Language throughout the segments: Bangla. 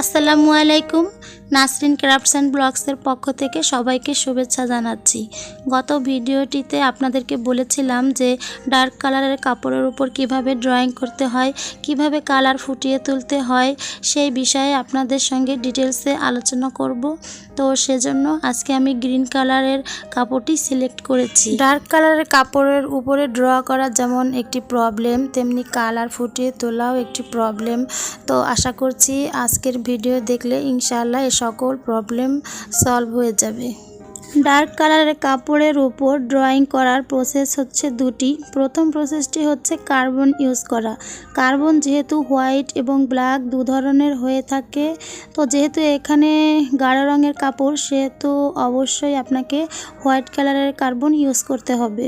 আসসালামু আলাইকুম। নাসরিন ক্রাফটস অ্যান্ড ব্লগসের পক্ষ থেকে সবাইকে শুভেচ্ছা জানাচ্ছি। গত ভিডিওটিতে আপনাদেরকে বলেছিলাম যে ডার্ক কালারের কাপড়ের উপর কীভাবে ড্রয়িং করতে হয়, কীভাবে কালার ফুটিয়ে তুলতে হয়, সেই বিষয়ে আপনাদের সঙ্গে ডিটেলসে আলোচনা করব। তো সেজন্য আজকে আমি গ্রিন কালারের কাপড়টি সিলেক্ট করেছি। ডার্ক কালারের কাপড়ের উপরে ড্র করা যেমন একটি প্রবলেম, তেমনি কালার ফুটিয়ে তোলাও একটি প্রবলেম। তো আশা করছি আজকের ভিডিও দেখলে ইনশাআল্লাহ সকল প্রবলেম সলভ হয়ে যাবে। ডার্ক কালারের কাপড়ের উপর ড্রয়িং করার প্রসেস হচ্ছে দুটি। প্রথম প্রসেসটি হচ্ছে কার্বন ইউজ করা। কার্বন যেহেতু হোয়াইট এবং ব্ল্যাক দু ধরনের হয়ে থাকে, তো যেহেতু এখানে গাঢ় রঙের কাপড় সেহেতু অবশ্যই আপনাকে হোয়াইট কালারের কার্বন ইউজ করতে হবে।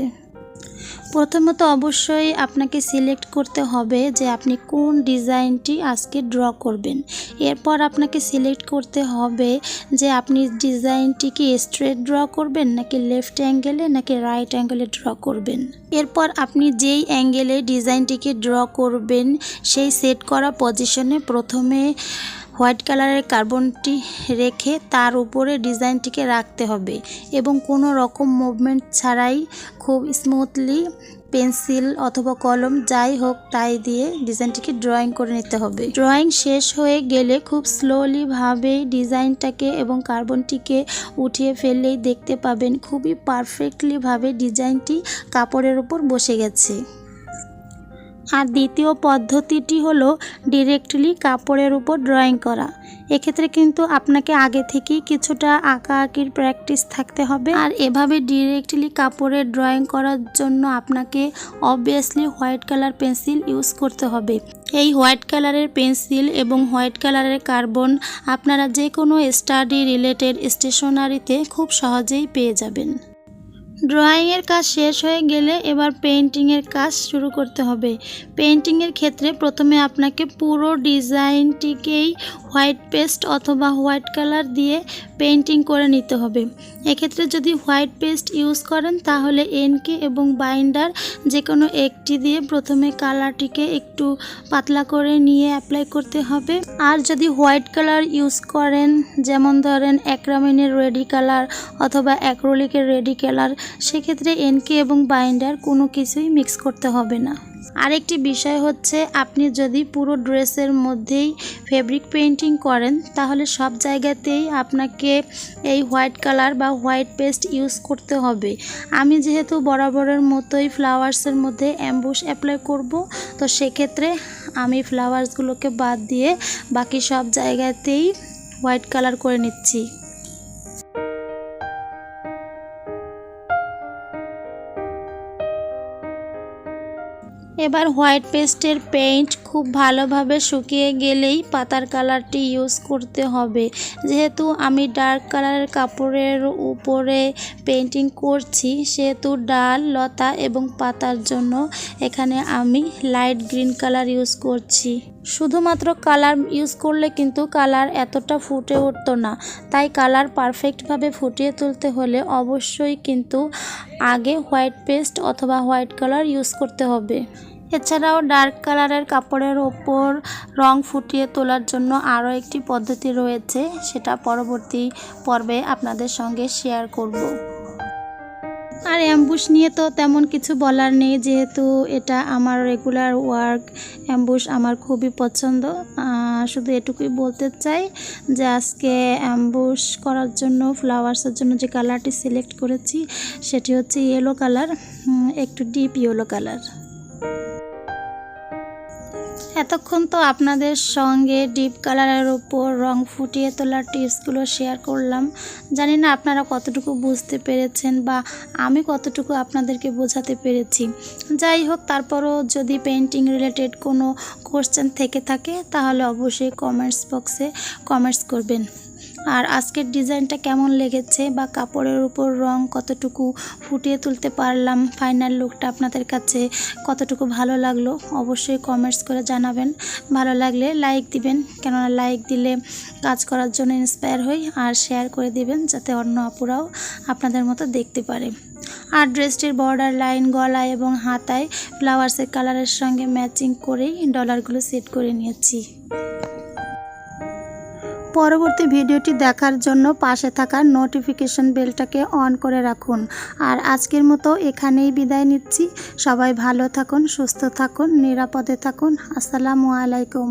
প্রথমত অবশ্যই আপনাকে সিলেক্ট করতে হবে যে আপনি কোন ডিজাইনটি আজকে ড্র করবেন। এরপর আপনাকে সিলেক্ট করতে হবে যে আপনি ডিজাইনটি কি স্ট্রেট ড্র করবেন নাকি লেফট অ্যাঙ্গেলে নাকি রাইট অ্যাঙ্গেলে ড্র করবেন। এরপর আপনি যেই অ্যাঙ্গেলে ডিজাইনটিকে ড্র করবেন, সেই সেট করা পজিশনে প্রথমে হোয়াইট কালারের কার্বনটি রেখে তার উপরে ডিজাইনটিকে রাখতে হবে এবং কোনো রকম মুভমেন্ট ছাড়াই খুব স্মুথলি পেন্সিল অথবা কলম যাই হোক তাই দিয়ে ডিজাইনটিকে ড্রয়িং করে নিতে হবে। ড্রয়িং শেষ হয়ে গেলে খুব স্লোলি ভাবে ডিজাইনটাকে এবং কার্বনটিকে উঠিয়ে ফেললেই দেখতে পাবেন খুবই পারফেক্টলিভাবে ডিজাইনটি কাপড়ের উপর বসে গেছে। আর দ্বিতীয় পদ্ধতিটি হলো ডিরেক্টলি কাপড়ের উপর ড্রয়িং করা। এক্ষেত্রে কিন্তু আপনাকে আগে থেকেই কিছুটা আঁকা আঁকির প্র্যাকটিস থাকতে হবে। আর এভাবে ডিরেক্টলি কাপড়ের ড্রয়িং করার জন্য আপনাকে obviously white colour pencil use করতে হবে। এই হোয়াইট কালারের পেন্সিল এবং হোয়াইট কালারের কার্বন আপনারা যে কোনো স্টাডি রিলেটেড স্টেশনারিতে খুব সহজেই পেয়ে যাবেন। ড্রয়িংয়ের কাজ শেষ হয়ে গেলে এবার পেন্টিংয়ের কাজ শুরু করতে হবে। পেন্টিংয়ের ক্ষেত্রে প্রথমে আপনাকে পুরো ডিজাইনটিকেই হোয়াইট পেস্ট অথবা হোয়াইট কালার দিয়ে পেন্টিং করে নিতে হবে। এক্ষেত্রে যদি হোয়াইট পেস্ট ইউজ করেন, তাহলে এনকে এবং বাইন্ডার যে কোনো একটি দিয়ে প্রথমে কালারটিকে একটু পাতলা করে নিয়ে অ্যাপ্লাই করতে হবে। আর যদি হোয়াইট কালার ইউজ করেন, যেমন ধরেন অ্যাক্রামিনের রেডি কালার অথবা অ্যাক্রোলিকের রেডি কালার সেক্ষেত্রে এনকে এবং বাইন্ডার কোনো কিছুই মিক্স করতে হবে না। আরেকটি বিষয় হচ্ছে, আপনি যদি পুরো ড্রেসের মধ্যেই ফেব্রিক পেন্টিং করেন, তাহলে সব জায়গাতেই আপনাকে এই হোয়াইট কালার বা হোয়াইট পেস্ট ইউজ করতে হবে। আমি যেহেতু বরাবরের মতোই ফ্লাওয়ার্সের মধ্যে অ্যাম্বুশ অ্যাপ্লাই করব, তো সেক্ষেত্রে আমি ফ্লাওয়ার্সগুলোকে বাদ দিয়ে বাকি সব জায়গাতেই হোয়াইট কালার করে নিচ্ছি। এবার হোয়াইট পেস্টের পেইন্ট খুব ভালোভাবে শুকিয়ে গেলেই পাতার কালারটি ইউজ করতে হবে। যেহেতু আমি ডার্ক কালারের কাপড়ের উপরে পেন্টিং করছি, সেহেতু ডাল, লতা এবং পাতার জন্য এখানে আমি লাইট গ্রিন কালার ইউজ করছি। শুধুমাত্র কালার ইউজ করলে কিন্তু কালার এতটা ফুটে উঠতো না। তাই কালার পারফেক্টভাবে ফুটিয়ে তুলতে হলে অবশ্যই কিন্তু আগে হোয়াইট পেস্ট অথবা হোয়াইট কালার ইউজ করতে হবে। এছাড়াও ডার্ক কালারের কাপড়ের ওপর রং ফুটিয়ে তোলার জন্য আরও একটি পদ্ধতি রয়েছে, সেটা পরবর্তী পর্বে আপনাদের সঙ্গে শেয়ার করব। আর অ্যাম্বুশ নিয়ে তো তেমন কিছু বলার নেই, যেহেতু এটা আমার রেগুলার ওয়ার্ক অ্যাম্বুশ আমার খুবই পছন্দ। শুধু এটুকুই বলতে চাই যে আজকে অ্যাম্বুশ করার জন্য ফ্লাওয়ার্সের জন্য যে কালারটি সিলেক্ট করেছি, সেটি হচ্ছে ইয়েলো কালার একটু ডিপ ইয়েলো কালার এতক্ষণ তো আপনাদের সঙ্গে ডিপ কালারের ওপর রং ফুটিয়ে তোলার টিপসগুলো শেয়ার করলাম। জানি না আপনারা কতটুকু বুঝতে পেরেছেন বা আমি কতটুকু আপনাদেরকে বোঝাতে পেরেছি। যাই হোক, তারপরও যদি পেন্টিং রিলেটেড কোনো কোশ্চেন থেকে থাকে, তাহলে অবশ্যই কমেন্টস বক্সে কমেন্টস করবেন। আর আজকের ডিজাইনটা কেমন লেগেছে বা কাপড়ের উপর রং কতটুকু ফুটিয়ে তুলতে পারলাম ফাইনাল লুকটা আপনাদের কাছে কতটুকু ভালো লাগল অবশ্যই কমেন্টস করে জানাবেন। ভালো লাগলে লাইক দিবেন, কেননা লাইক দিলে কাজ করার জন্য ইন্সপায়ার হই আর শেয়ার করে দিবেন যাতে অন্য আপুরাও আপনাদের মতো দেখতে পারে। আর ড্রেসটির বর্ডার লাইন গলা এবং হাতায় ফ্লাওয়ার্সের কালারের সঙ্গে ম্যাচিং করেই ডলারগুলো সেট করে নিয়েছি। পরবর্তী ভিডিওটি দেখার জন্য পাশে থাকা নোটিফিকেশন বেলটাকে অন করে রাখুন। আর আজকের মতো এখানেই বিদায় নিচ্ছি। সবাই ভালো থাকুন, সুস্থ থাকুন, নিরাপদে থাকুন। আসসালামু আলাইকুম।